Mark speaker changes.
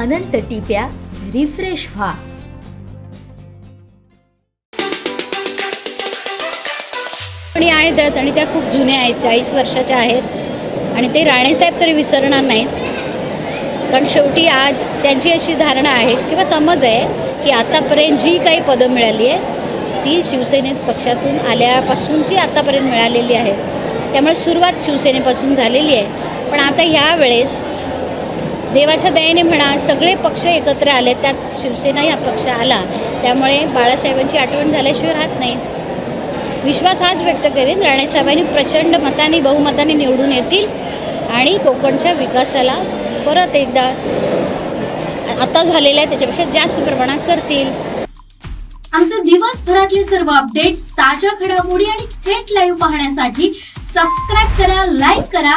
Speaker 1: अनंत टिप्या refresh व्हा.
Speaker 2: आणि आहेतच आणि त्या खूप जुन्या आहेत चाळीस वर्षाच्या आहेत. आणि ते राणेसाहेब तरी विसरणार नाहीत. कारण शेवटी आज त्यांची अशी धारणा आहे किंवा समज आहे की आतापर्यंत जी काही पदं मिळाली आहे ती शिवसेनेत पक्षातून आल्यापासूनची आतापर्यंत मिळालेली आहे त्यामुळे सुरुवात शिवसेनेपासून झालेली आहे. पण आता ह्या वेळेस देवाच्या दयेने म्हणा सगळे पक्ष एकत्र आले त्यात शिवसेना हा पक्ष आला. त्यामुळे बाळासाहेबांची आठवण झाल्याशिवाय राहत नाही. विश्वास हाच व्यक्त करेन राणेसाहेबांनी प्रचंड मताने बहुमताने निवडून येतील आणि कोकणच्या विकासाला परत एकदा आता झालेल्या आहे त्याच्यापेक्षा जास्त प्रमाणात करतील.
Speaker 3: आमचे दिवसभरातले सर्व अपडेट्स ताज्या घडामोडी आणि थेट लाईव्ह पाहण्यासाठी सबस्क्राईब करा लाईक करा